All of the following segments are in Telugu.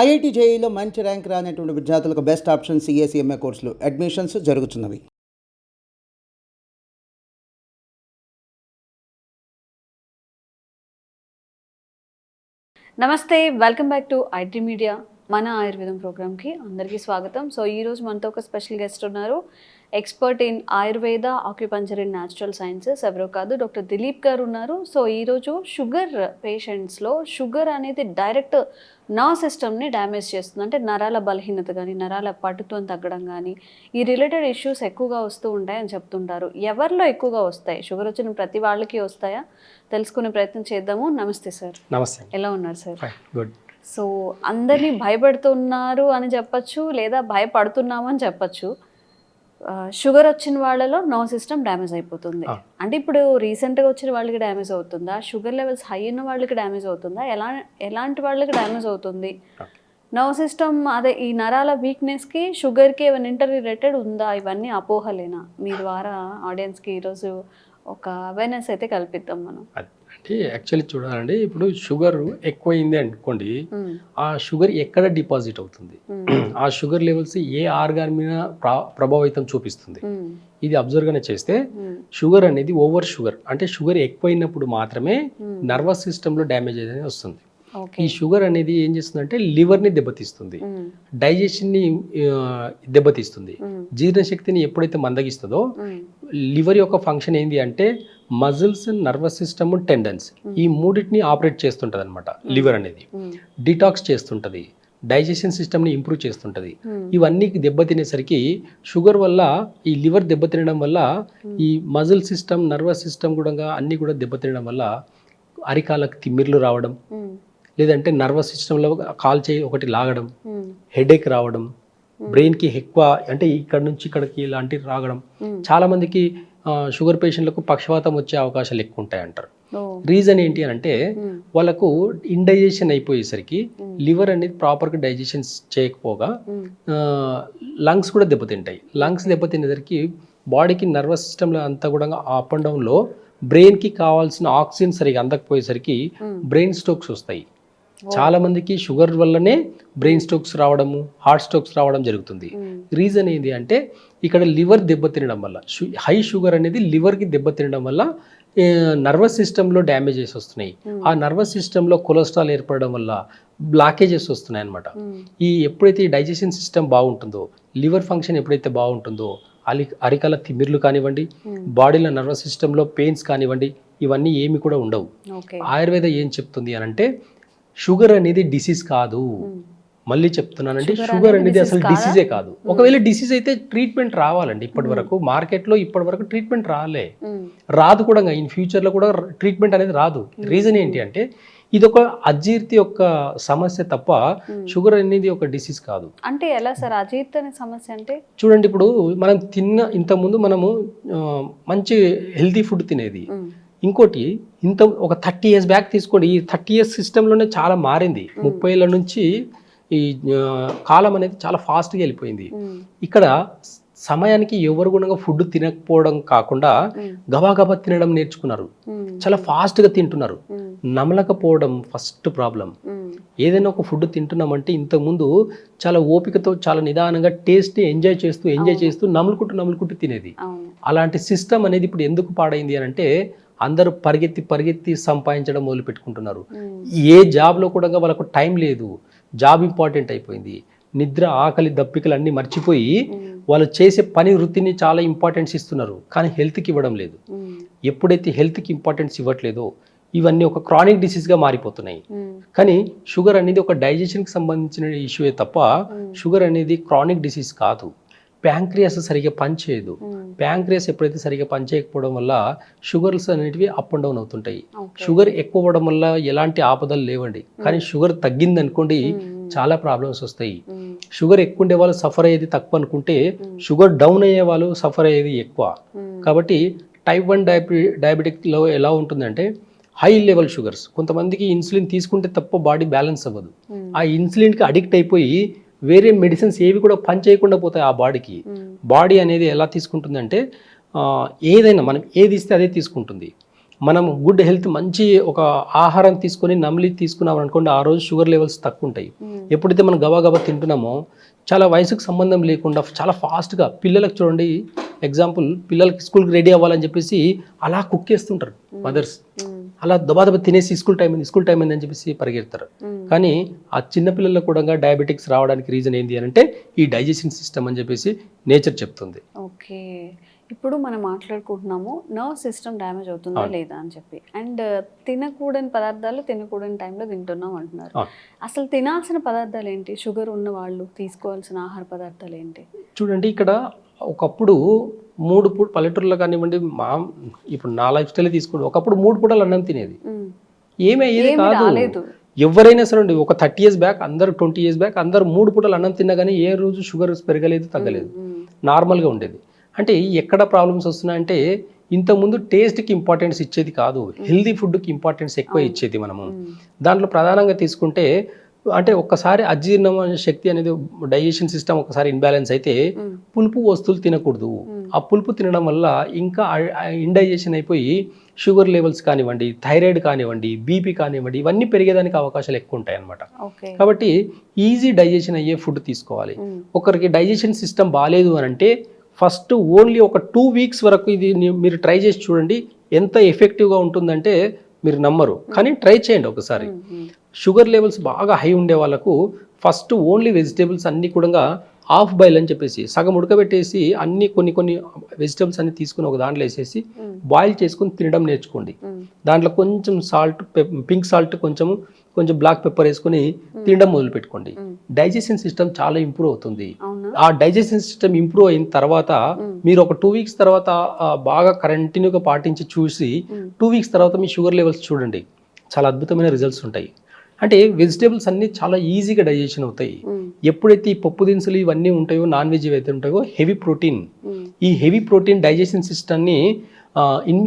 ఐఐటి జేఈలో మంచి ర్యాంక్ రానటువంటి విద్యార్థులకు బెస్ట్ ఆప్షన్ సిఎస్ఈఎంఏ కోర్సులు. అడ్మిషన్స్ జరుగుతున్నవి. నమస్తే welcome back to IT media మన ఆయుర్వేదం ప్రోగ్రామ్కి అందరికీ స్వాగతం. సో ఈరోజు మనతో ఒక స్పెషల్ గెస్ట్ ఉన్నారు. Expert in Ayurveda acupuncture in natural sciences ఎవరో కాదు డాక్టర్ దిలీప్ గారు ఉన్నారు. సో ఈరోజు షుగర్ పేషెంట్స్లో షుగర్ అనేది డైరెక్ట్ నా సిస్టమ్ని డ్యామేజ్ చేస్తుంది. అంటే నరాల బలహీనత కానీ నరాల పటుత్వం తగ్గడం కానీ ఈ రిలేటెడ్ ఇష్యూస్ ఎక్కువగా వస్తూ ఉంటాయని చెప్తుంటారు. ఎవరిలో ఎక్కువగా వస్తాయి? షుగర్ వచ్చిన ప్రతి వాళ్ళకి వస్తాయా? తెలుసుకునే ప్రయత్నం చేద్దాము. నమస్తే సార్. నమస్తే. ఎలా ఉన్నారు సార్? గుడ్ సో అందరినీ భయపెడుతున్నారు అని చెప్పచ్చు లేదా భయపడుతున్నాము అని చెప్పచ్చు. షుగర్ వచ్చిన వాళ్ళలో నో సిస్టమ్ డ్యామేజ్ అయిపోతుంది. అంటే ఇప్పుడు రీసెంట్గా వచ్చిన వాళ్ళకి డ్యామేజ్ అవుతుందా? షుగర్ లెవెల్స్ హై ఉన్న వాళ్ళకి డ్యామేజ్ అవుతుందా? ఎలా ఎలాంటి వాళ్ళకి డ్యామేజ్ అవుతుంది? నో సిస్టమ్ అదే ఈ నరాల వీక్నెస్కి షుగర్కి ఏమైనా ఇంటర్ రిలేటెడ్ ఉందా? ఇవన్నీ అపోహలేనా? మీ ద్వారా ఆడియన్స్కి ఈరోజు ఒక అవేర్నెస్ అయితే కల్పిద్దాం మనం. అంటే యాక్చువల్లీ చూడాలండి ఇప్పుడు షుగర్ ఎక్కువైంది అనుకోండి. ఆ షుగర్ ఎక్కడ డిపాజిట్ అవుతుంది. ఆ షుగర్ లెవెల్స్ ఏ ఆర్గాన్ మీద ప్రా- ప్రభావితం చూపిస్తుంది. ఇది అబ్జర్వ్గానే చేస్తే. షుగర్ అనేది ఓవర్ షుగర్ అంటే షుగర్ ఎక్కువైనప్పుడు మాత్రమే. నర్వస్ సిస్టంలో డ్యామేజ్ అనేది వస్తుంది ఈ షుగర్ అనేది ఏం చేస్తుందంటే లివర్ని దెబ్బతీస్తుంది. డైజెషన్ని దెబ్బతీస్తుంది. జీర్ణశక్తిని ఎప్పుడైతే మందగిస్తుందో. లివర్ యొక్క ఫంక్షన్ ఏంటి అంటే మజిల్స్ నర్వస్ సిస్టమ్ టెండన్స్ ఈ మూడింటిని ఆపరేట్ చేస్తుంటుంది అనమాట లివర్ అనేది. డిటాక్స్ చేస్తుంటుంది డైజెషన్ సిస్టమ్ని ఇంప్రూవ్ చేస్తుంటుంది. ఇవన్నీ దెబ్బతినేసరికి షుగర్ వల్ల ఈ లివర్ దెబ్బతినడం వల్ల ఈ మజిల్ సిస్టమ్ నర్వస్ సిస్టమ్ కూడా అన్నీ కూడా దెబ్బతినడం వల్ల అరికాలకు తిమ్మిర్లు రావడం. లేదంటే నర్వస్ సిస్టంలో కాల్ చేయి ఒకటి లాగడం. హెడేక్ రావడం బ్రెయిన్కి ఎక్కువ అంటే ఇక్కడ నుంచి ఇక్కడికి ఇలాంటివి రావడం మ్మ్. చాలా మందికి షుగర్ పేషెంట్లకు పక్షవాతం వచ్చే అవకాశాలు ఎక్కువ ఉంటాయి అంటారు ఓ. రీజన్ ఏంటి అని అంటే మ్మ్. వాళ్ళకు ఇండైజెషన్ అయిపోయేసరికి లివర్ అనేది ప్రాపర్గా డైజెషన్ చేయకపోగా. లంగ్స్ కూడా దెబ్బతింటాయి లంగ్స్ దెబ్బతినేసరికి బాడీకి నర్వస్ సిస్టంలో అంతా కూడా అప్ అండ్ డౌన్లో బ్రెయిన్కి కావాల్సిన ఆక్సిజన్ సరిగా అందకపోయేసరికి. బ్రెయిన్ స్ట్రోక్స్ వస్తాయి చాలా మందికి షుగర్ వల్లనే బ్రెయిన్ స్ట్రోక్స్ రావడము హార్ట్ స్ట్రోక్స్ రావడం జరుగుతుంది. రీజన్ ఏంటి అంటే ఇక్కడ లివర్ దెబ్బతినడం వల్ల షు- హై షుగర్ అనేది లివర్కి దెబ్బతినడం వల్ల నర్వస్ సిస్టంలో డ్యామేజెస్ వస్తున్నాయి. ఆ నర్వస్ సిస్టంలో కొలెస్ట్రాల్ ఏర్పడడం వల్ల బ్లాకేజెస్ వస్తున్నాయి అనమాట. ఈ ఎప్పుడైతే ఈ డైజెషన్ సిస్టమ్ బాగుంటుందో లివర్ ఫంక్షన్ ఎప్పుడైతే బాగుంటుందో అలి అరికాల తిమ్మిర్లు కానివ్వండి. బాడీలో నర్వస్ సిస్టంలో పెయిన్స్ కానివ్వండి ఇవన్నీ ఏమి కూడా ఉండవు. ఆయుర్వేద ఏం చెప్తుంది అని అంటే షుగర్ అనేది డిసీజ్ కాదు. మళ్ళీ చెప్తున్నానంటే Sugar షుగర్ అనేది అసలు? డిసీజే కాదు. ఒకవేళ డిసీజ్ అయితే ట్రీట్మెంట్ రావాలండి ఇప్పటి వరకు మార్కెట్లో ఇప్పటి వరకు ట్రీట్మెంట్ రాలే. రాదు కూడా ఇన్ ఫ్యూచర్లో కూడా ట్రీట్మెంట్ అనేది రాదు. రీజన్ ఏంటి అంటే ఇది ఒక అజీర్తి యొక్క సమస్య తప్ప షుగర్ అనేది ఒక డిసీజ్ కాదు. అంటే ఎలా సార్? అజీర్తి అనే సమస్య అంటే? చూడండి ఇప్పుడు మనం తిన్న ఇంతకుముందు మనము మంచి హెల్తీ ఫుడ్ తినేది. ఇంకోటి ఇంత ఒక థర్టీ ఇయర్స్ బ్యాక్ తీసుకోండి ఈ థర్టీ ఇయర్స్ సిస్టంలోనే చాలా మారింది ముప్పై ఏళ్ళ నుంచి ఈ కాలం అనేది చాలా ఫాస్ట్గా వెళ్ళిపోయింది. ఇక్కడ సమయానికి ఎవరు గుణంగా ఫుడ్ తినకపోవడం కాకుండా. గబా గబా తినడం నేర్చుకున్నారు. చాలా ఫాస్ట్గా తింటున్నారు. నమలకపోవడం ఫస్ట్ ప్రాబ్లం. ఏదైనా ఒక ఫుడ్ తింటున్నామంటే ఇంతకుముందు చాలా ఓపికతో చాలా నిదానంగా టేస్ట్ని ఎంజాయ్ చేస్తూ ఎంజాయ్ చేస్తూ నములుకుంటూ నములుకుంటూ తినేది అలాంటి సిస్టమ్ అనేది ఇప్పుడు ఎందుకు పాడైంది అని అంటే అందరూ పరిగెత్తి పరిగెత్తి సంపాదించడం మొదలు పెట్టుకుంటున్నారు మ్మ్. ఏ జాబ్లో కూడా వాళ్ళకు టైం లేదు జాబ్ ఇంపార్టెంట్ అయిపోయింది నిద్ర ఆకలి దప్పికలు అన్నీ మర్చిపోయి మ్మ్. వాళ్ళు చేసే పని వృత్తిని చాలా ఇంపార్టెన్స్ ఇస్తున్నారు కానీ హెల్త్కి ఇవ్వడం లేదు మ్మ్. ఎప్పుడైతే హెల్త్కి ఇంపార్టెన్స్ ఇవ్వట్లేదో ఇవన్నీ ఒక క్రానిక్ డిసీజ్గా మారిపోతున్నాయి. కానీ షుగర్ అనేది ఒక డైజెషన్కి సంబంధించిన ఇష్యూయే తప్ప షుగర్ అనేది క్రానిక్ డిసీజ్ కాదు ప్యాంక్రియాస్ సరిగా పనిచేయదు. ప్యాంక్రియాస్ ఎప్పుడైతే సరిగా పనిచేయకపోవడం వల్ల షుగర్స్ అనేటివి అప్ అండ్ డౌన్ అవుతుంటాయి. షుగర్ ఎక్కువ అవ్వడం వల్ల ఎలాంటి ఆపదలు లేవండి. కానీ షుగర్ తగ్గింది అనుకోండి చాలా ప్రాబ్లమ్స్ వస్తాయి. షుగర్ ఎక్కువ ఉండే వాళ్ళు సఫర్ అయ్యేది తక్కువ అనుకుంటే షుగర్ డౌన్ అయ్యే వాళ్ళు సఫర్ అయ్యేది ఎక్కువ. కాబట్టి టైప్ వన్ డయాబె డయాబెటిక్లో ఎలా ఉంటుందంటే హై లెవెల్ షుగర్స్ కొంతమందికి ఇన్సులిన్ తీసుకుంటే తప్ప బాడీ బ్యాలెన్స్ అవ్వదు. ఆ ఇన్సులిన్కి అడిక్ట్ అయిపోయి వేరే మెడిసిన్స్ ఏవి కూడా పని చేయకుండా పోతాయి ఆ బాడీకి. బాడీ అనేది ఎలా తీసుకుంటుందంటే ఏదైనా మనం ఏది ఇస్తే అదే తీసుకుంటుంది మనం గుడ్ హెల్త్ మంచి ఒక ఆహారం తీసుకొని నమిలి తీసుకున్నాం అనుకోండి ఆ రోజు షుగర్ లెవెల్స్ తక్కువ ఉంటాయి. ఎప్పుడైతే మనం గబా గబా తింటున్నామో చాలా వయసుకు సంబంధం లేకుండా చాలా ఫాస్ట్గా పిల్లలకు చూడండి ఎగ్జాంపుల్ పిల్లలకి స్కూల్కి రెడీ అవ్వాలని చెప్పేసి అలా కుక్ చేస్తుంటారు మదర్స్. అలా దబాదబా తినేసి స్కూల్ టైం అయింది స్కూల్ టైం అయింది అని చెప్పేసి పరిగెడతారు. కానీ ఆ చిన్న పిల్లల్లో కూడా డయాబెటిక్స్ రావడానికి రీజన్ ఏంటి అని అంటే ఈ డైజెషన్ సిస్టమ్ అని చెప్పేసి నేచర్ చెప్తుంది. ఓకే. ఇప్పుడు మనం మాట్లాడుకుంటున్నాము నర్వ్ సిస్టమ్ డ్యామేజ్ అవుతుందా. లేదా అని చెప్పి. అండ్ తినకూడని పదార్థాలు తినకూడని టైంలో తింటున్నాం అంటున్నారు. అసలు తినాల్సిన పదార్థాలు ఏంటి? షుగర్ ఉన్న వాళ్ళు తీసుకోవాల్సిన ఆహార పదార్థాలు ఏంటి? చూడండి ఇక్కడ ఒకప్పుడు మూడు పూట పల్లెటూరులో కానివ్వండి మా ఇప్పుడు నా లైఫ్ స్టైల్ తీసుకోండి. ఒకప్పుడు మూడు పూటలు అన్నం తినేది. ఏమీ అయ్యేది కాదు. ఎవరైనా సరే అండి ఒక థర్టీ ఇయర్స్ బ్యాక్ అందరు ట్వంటీ ఇయర్స్ బ్యాక్ అందరు మూడు పూటలు అన్నం తిన్నా కానీ ఏ రోజు షుగర్ పెరగలేదు తగ్గలేదు. నార్మల్గా ఉండేది. అంటే ఎక్కడ ప్రాబ్లమ్స్ వస్తున్నాయంటే ఇంతకుముందు టేస్ట్కి ఇంపార్టెన్స్ ఇచ్చేది కాదు. హెల్దీ ఫుడ్కి ఇంపార్టెన్స్ ఎక్కువ ఇచ్చేది మనము. దాంట్లో ప్రధానంగా తీసుకుంటే అంటే ఒక్కసారి అజీర్ణం అనే శక్తి అనేది డైజెషన్ సిస్టమ్ ఒకసారి ఇన్బ్యాలెన్స్ అయితే. పులుపు వస్తువులు తినకూడదు. ఆ పులుపు తినడం వల్ల ఇంకా ఇండైజెషన్ అయిపోయి షుగర్ లెవెల్స్ కానివ్వండి థైరాయిడ్ కానివ్వండి బీపీ కానివ్వండి ఇవన్నీ పెరిగేదానికి అవకాశాలు ఎక్కువ ఉంటాయి అన్నమాట ఓకే కాబట్టి ఈజీ డైజెషన్ అయ్యే ఫుడ్ తీసుకోవాలి. ఒకరికి డైజెషన్ సిస్టమ్ బాగాలేదు అని అంటే ఫస్ట్ ఓన్లీ ఒక టూ వీక్స్ వరకు ఇది మీరు ట్రై చేసి చూడండి ఎంత ఎఫెక్టివ్గా ఉంటుందంటే మీరు నమ్మరు కానీ ట్రై చేయండి ఒకసారి. షుగర్ లెవెల్స్ బాగా హై ఉండే వాళ్ళకు ఫస్ట్ ఓన్లీ వెజిటేబుల్స్ అన్నీ కూడా హాఫ్ బాయిల్ అని చెప్పేసి సగం ఉడకబెట్టేసి అన్ని కొన్ని కొన్ని వెజిటేబుల్స్ అన్ని తీసుకుని ఒక దాంట్లో వేసేసి. బాయిల్ చేసుకుని తినడం నేర్చుకోండి. దాంట్లో కొంచెం సాల్ట్ పింక్ సాల్ట్ కొంచెం కొంచెం బ్లాక్ పెప్పర్ వేసుకొని తినడం మొదలు పెట్టుకోండి. డైజెషన్ సిస్టమ్ చాలా ఇంప్రూవ్ అవుతుంది ఆ డైజెషన్ సిస్టమ్ ఇంప్రూవ్ అయిన తర్వాత. మీరు ఒక టూ వీక్స్ తర్వాత బాగా కంటిన్యూగా పాటించి చూసి. టూ వీక్స్ తర్వాత మీ షుగర్ లెవెల్స్ చూడండి చాలా అద్భుతమైన రిజల్ట్స్ ఉంటాయి అంటే వెజిటేబుల్స్ అన్నీ చాలా ఈజీగా డైజెషన్ అవుతాయి. ఎప్పుడైతే ఈ పప్పు దినుసులు ఇవన్నీ ఉంటాయో నాన్ వెజ్ ఏవైతే ఉంటాయో హెవీ ప్రోటీన్. ఈ హెవీ ప్రోటీన్ డైజెషన్ సిస్టమ్ని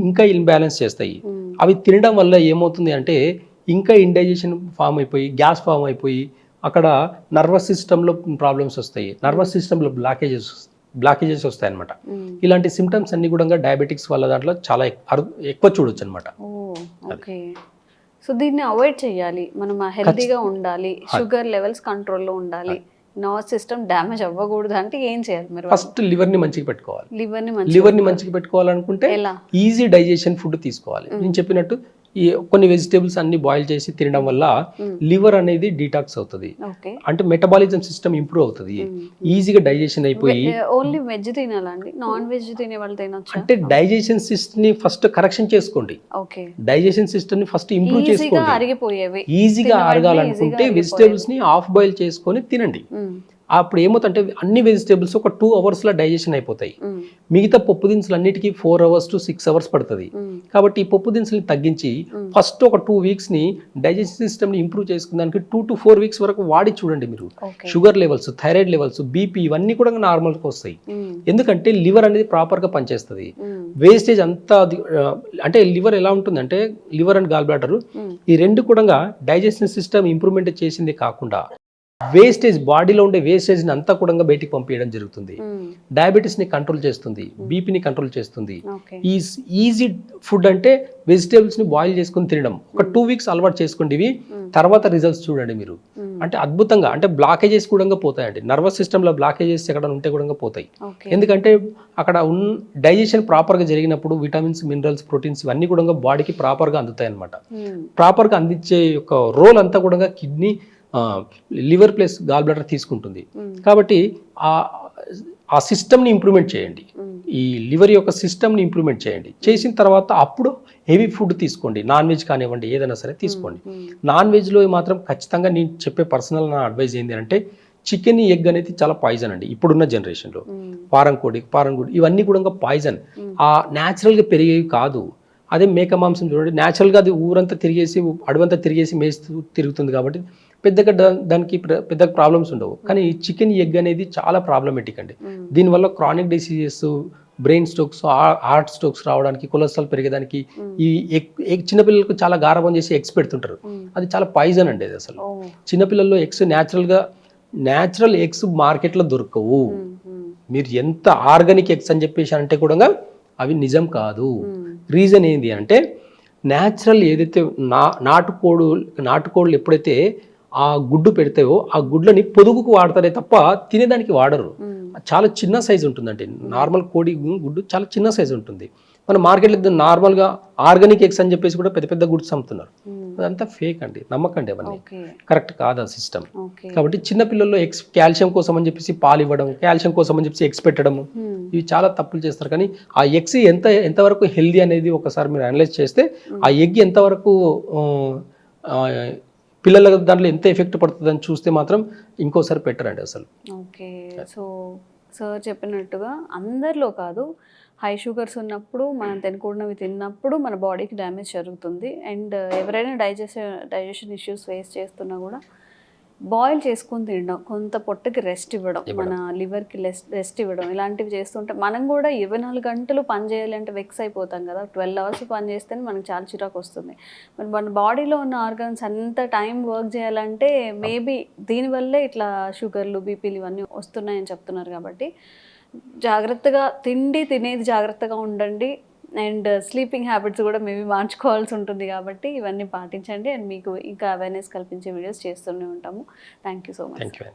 ఇంకా ఇన్బ్యాలెన్స్ చేస్తాయి. అవి తినడం వల్ల ఏమవుతుంది అంటే ఇంకా ఇండైజెషన్ ఫామ్ అయిపోయి గ్యాస్ ఫామ్ అయిపోయి అక్కడ నర్వస్ సిస్టంలో ప్రాబ్లమ్స్ వస్తాయి నర్వస్ సిస్టంలో బ్లాకేజెస్ బ్లాకేజెస్ వస్తాయి అనమాట. ఇలాంటి సిమ్టమ్స్ అన్ని కూడా డయాబెటిక్స్ వల్ల దాంట్లో చాలా ఎక్కువ చూడొచ్చు అనమాట సో దీన్ని అవాయిడ్ చేయాలి. మనం హెల్తీగా ఉండాలి. షుగర్ లెవెల్స్ కంట్రోల్లో ఉండాలి. నర్వస్ సిస్టమ్ డ్యామేజ్ అవ్వకూడదు అంటే ఏం చేయాలి మీరు ఫస్ట్ లివర్ని మంచిగా పెట్టుకోవాలి. లివర్ని మంచి లివర్ని మంచిగా పెట్టుకోవాలనుకుంటే ఈజీ డైజెషన్ ఫుడ్ తీసుకోవాలి. నేను చెప్పినట్టు ఈ కొన్ని వెజిటేబుల్స్ అన్ని బాయిల్ చేసి తినడం వల్ల లివర్ అనేది డీటాక్స్ అవుతుంది. అంటే మెటబాలిజం సిస్టమ్ ఇంప్రూవ్ అవుతుంది. ఈజీగా డైజెషన్ అయిపోయి ఓన్లీ వెజ్ తినాలండి. నాన్ వెజ్ తినే వాళ్ళు తినొచ్చా? అంటే డైజెషన్ సిస్టమ్ని ఫస్ట్ కరెక్షన్ చేసుకోండి. డైజెషన్ సిస్టమ్ని ఫస్ట్ ఇంప్రూవ్ ఈజీగా చేసుకోండి. ఈజీగా అరగాలనుకుంటే వెజిటేబుల్స్ని హాఫ్ బాయిల్ చేసుకొని తినండి. అప్పుడు ఏమవుతుంటే అన్ని వెజిటేబుల్స్ ఒక టూ అవర్స్లో డైజెషన్ అయిపోతాయి. మిగతా పప్పు దినుసులు అన్నిటికీ four hours to six hours పడుతుంది. కాబట్టి ఈ పప్పు దినుసులు తగ్గించి ఫస్ట్ ఒక టూ వీక్స్ని డైజెషన్ సిస్టమ్ని ఇంప్రూవ్ చేసుకున్నానికి టూ టు ఫోర్ వీక్స్ వరకు వాడి చూడండి మీరు sugar levels thyroid levels BP ఇవన్నీ కూడా నార్మల్గా వస్తాయి. ఎందుకంటే లివర్ అనేది ప్రాపర్గా పనిచేస్తుంది. వేస్టేజ్ అంతా అంటే లివర్ ఎలా ఉంటుందంటే లివర్ అండ్ గాల్ బ్లాడర్. ఈ రెండు కూడా డైజెషన్ సిస్టమ్ ఇంప్రూవ్మెంట్ చేసింది కాకుండా వేస్టేజ్ బాడీలో ఉండే వేస్టేజ్ని అంతా కూడా బయటికి పంపించడం జరుగుతుంది. మ్మ్. డయాబెటీస్ని కంట్రోల్ చేస్తుంది బీపీని కంట్రోల్ చేస్తుంది. ఈ ఈజీ ఫుడ్ అంటే వెజిటేబుల్స్ని బాయిల్ చేసుకుని తినడం. ఒక టూ వీక్స్ అలవాటు చేసుకోండి ఇవి. తర్వాత రిజల్ట్స్ చూడండి మీరు. అంటే అద్భుతంగా అంటే బ్లాకేజెస్ కూడా పోతాయండి. నర్వస్ సిస్టంలో బ్లాకేజెస్ ఎక్కడ ఉంటే కూడా పోతాయి. ఎందుకంటే అక్కడ ఉన్న డైజెషన్ ప్రాపర్గా జరిగినప్పుడు విటమిన్స్ మినరల్స్ ప్రోటీన్స్ ఇవన్నీ కూడా బాడీకి ప్రాపర్గా అందుతాయి అనమాట. ప్రాపర్గా అందించే యొక్క రోల్ అంతా కూడా kidney liver plus gall bladder తీసుకుంటుంది. కాబట్టి ఆ ఆ సిస్టమ్ని ఇంప్రూవ్మెంట్ చేయండి. ఈ లివర్ యొక్క సిస్టమ్ని ఇంప్రూవ్మెంట్ చేయండి. చేసిన తర్వాత అప్పుడు హెవీ ఫుడ్ తీసుకోండి. నాన్ వెజ్ కానివ్వండి ఏదైనా సరే తీసుకోండి. నాన్ వెజ్లో మాత్రం ఖచ్చితంగా నేను చెప్పే పర్సనల్ నా అడ్వైజ్ ఏంటి అంటే చికెన్ ఎగ్ అనేది చాలా పాయిజన్ అండి ఇప్పుడున్న జనరేషన్లో. పారం కోడి పారం కోడి ఇవన్నీ కూడా పాయిజన్. ఆ న్యాచురల్గా పెరిగేవి కాదు. అదే మేక మాంసం చూడండి న్యాచురల్గా అది ఊరంతా తిరిగేసి అడవంతా తిరిగేసి మేస్తూ తిరుగుతుంది కాబట్టి పెద్దగా దానికి పెద్దగా ప్రాబ్లమ్స్ ఉండవు కానీ ఈ చికెన్ ఎగ్ అనేది చాలా ప్రాబ్లమేటిక్ అండి. దీనివల్ల chronic diseases brain strokes heart strokes రావడానికి కొలెస్ట్రాల్ పెరిగేదానికి ఈ చిన్నపిల్లలకు చాలా గారభం చేసి ఎగ్స్ పెడుతుంటారు. అది చాలా పాయిజన్ అండి అది అసలు చిన్నపిల్లల్లో ఎగ్స్ న్యాచురల్గా న్యాచురల్ ఎగ్స్ మార్కెట్లో దొరకవు. మీరు ఎంత ఆర్గానిక్ ఎగ్స్ అని చెప్పేసి అంటే కూడా అవి నిజం కాదు. రీజన్ ఏంటి అంటే న్యాచురల్ ఏదైతే నా నాటుకోడు నాటుకోళ్ళు ఎప్పుడైతే ఆ గుడ్డు పెడతాయో ఆ గుడ్లని పొదుగుకు వాడతారే తప్ప తినేదానికి వాడరు. చాలా చిన్న సైజు ఉంటుందండి. నార్మల్ కోడి గుడ్డు చాలా చిన్న సైజు ఉంటుంది. మన మార్కెట్లో నార్మల్గా ఆర్గానిక్ ఎగ్స్ అని చెప్పేసి కూడా పెద్ద పెద్ద గుడ్స్ అమ్ముతున్నారు. అదంతా ఫేక్ అండి. నమ్మకండి అవన్నీ. కరెక్ట్ కాదు ఆ సిస్టమ్. కాబట్టి చిన్న పిల్లల్లో ఎక్స్ కాల్షియం కోసం అని చెప్పేసి పాలు ఇవ్వడం కాల్షియం కోసం అని చెప్పేసి ఎగ్స్ పెట్టడము ఇవి చాలా తప్పులు చేస్తారు. కానీ ఆ ఎగ్స్ ఎంత ఎంతవరకు హెల్దీ అనేది ఒకసారి మీరు అనలైజ్ చేస్తే ఆ ఎగ్ ఎంతవరకు పిల్లల దాంట్లో ఎంత ఎఫెక్ట్ పడుతుందని చూస్తే మాత్రం ఇంకోసారి పెట్టరండి అసలు. ఓకే సో సార్ చెప్పినట్టుగా అందరిలో కాదు హై షుగర్స్ ఉన్నప్పుడు మనం తినకూడనవి తిన్నప్పుడు మన బాడీకి డ్యామేజ్ జరుగుతుంది. అండ్ ఎవరైనా డైజెషన్ డైజెషన్ ఇష్యూస్ ఫేస్ చేస్తున్నా కూడా బాయిల్ చేసుకొని తినడం కొంత పొట్టకి రెస్ట్ ఇవ్వడం మన లివర్కి రెస్ట్ ఇవ్వడం ఇలాంటివి చేస్తుంటే మనం కూడా ఇరవై నాలుగు గంటలు పని చేయాలి అంటే వెక్స్ అయిపోతాం కదా. ట్వెల్వ్ అవర్స్ పని చేస్తేనే మనకి చాలా చిరాకు వస్తుంది. మరి మన బాడీలో ఉన్న ఆర్గన్స్ అంత టైం వర్క్ చేయాలంటే మేబీ దీనివల్లే ఇట్లా షుగర్లు బీపీలు ఇవన్నీ వస్తున్నాయని చెప్తున్నారు కాబట్టి జాగ్రత్తగా తిండి తినేది జాగ్రత్తగా ఉండండి. అండ్ స్లీపింగ్ హ్యాబిట్స్ కూడా మేబీ మార్చుకోవాల్సి ఉంటుంది కాబట్టి ఇవన్నీ పాటించండి అండ్ మీకు ఇంకా అవేర్నెస్ కల్పించే వీడియోస్ చేస్తూనే ఉంటాము. Thank you so much